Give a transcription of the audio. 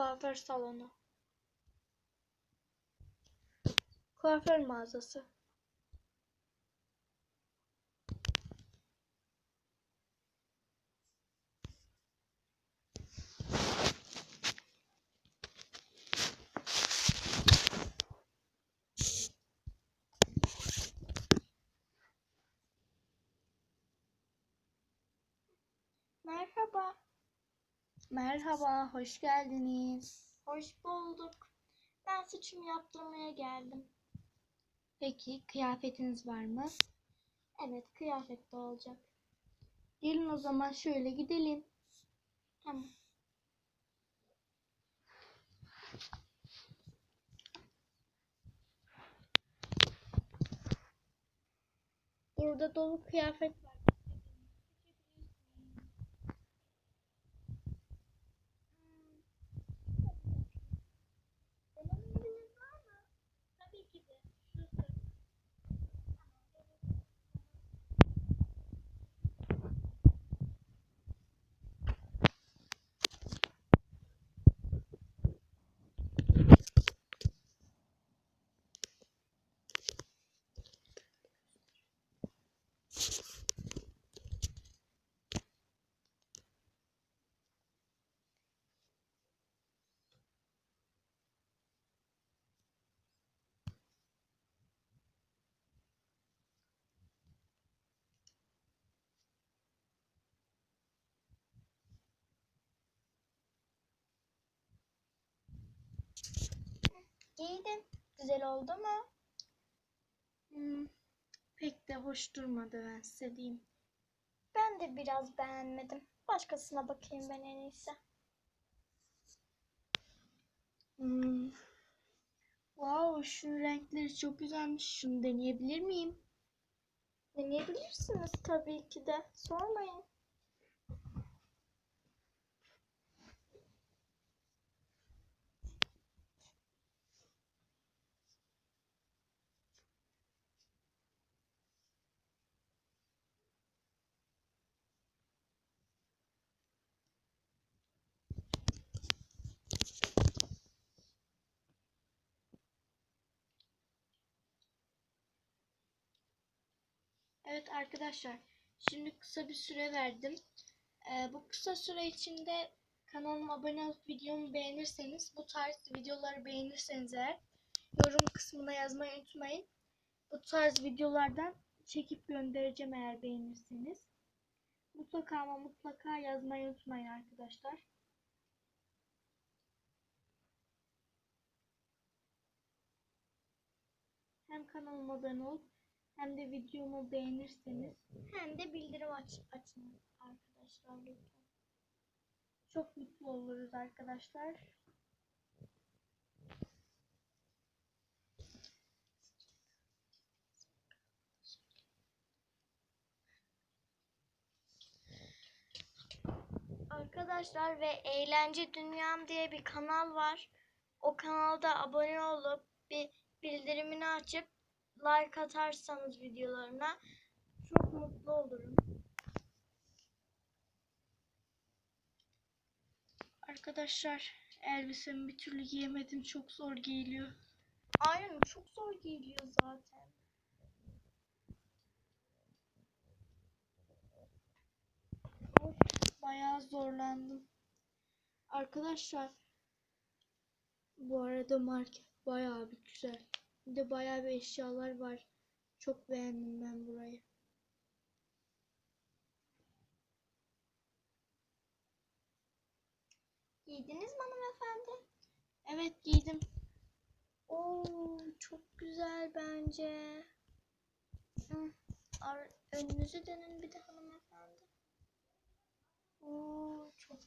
Kuaför salonu. Kuaför mağazası. Merhaba. Merhaba, hoş geldiniz. Hoş bulduk. Ben saçımı yaptırmaya geldim. Peki, kıyafetiniz var mı? Evet, kıyafet de olacak. Gelin o zaman şöyle gidelim. Tamam. Burada dolu kıyafet var. Giydim. Güzel oldu mu? Hmm, pek de hoş durmadı ben size diyeyim. Ben de biraz beğenmedim. Başkasına bakayım ben en iyisi. Hmm. Wow, şunun renkleri çok güzelmiş. Şunu deneyebilir miyim? Deneyebilirsiniz tabii ki de. Sormayın. Evet arkadaşlar, şimdi kısa bir süre verdim. Ee, bu kısa süre içinde kanalıma abone olup videomu beğenirseniz, bu tarz videoları beğenirseniz eğer yorum kısmına yazmayı unutmayın. Bu tarz videolardan çekip göndereceğim eğer beğenirseniz. Mutlaka ama mutlaka yazmayı unutmayın arkadaşlar. Hem kanalıma abone olup hem de videomu beğenirseniz Hem de bildirim aç açın arkadaşlar lütfen. çok mutlu oluruz arkadaşlar. Arkadaşlar ve Eğlence Dünyam diye bir kanal var. O kanalda abone olup bir bildirimini açıp like atarsanız videolarına çok mutlu olurum. Arkadaşlar elbisemi bir türlü giyemedim. Çok zor giyiliyor. Aynen çok zor giyiliyor zaten. Bayağı zorlandım. Arkadaşlar bu arada market bayağı bir güzel. Bir de bayağı bir eşyalar var. Çok beğendim ben burayı. Giydiniz mi hanımefendi? Evet giydim. Oo çok güzel bence. Hı, ar- önünüzü dönün bir de hanımefendi. Oo çok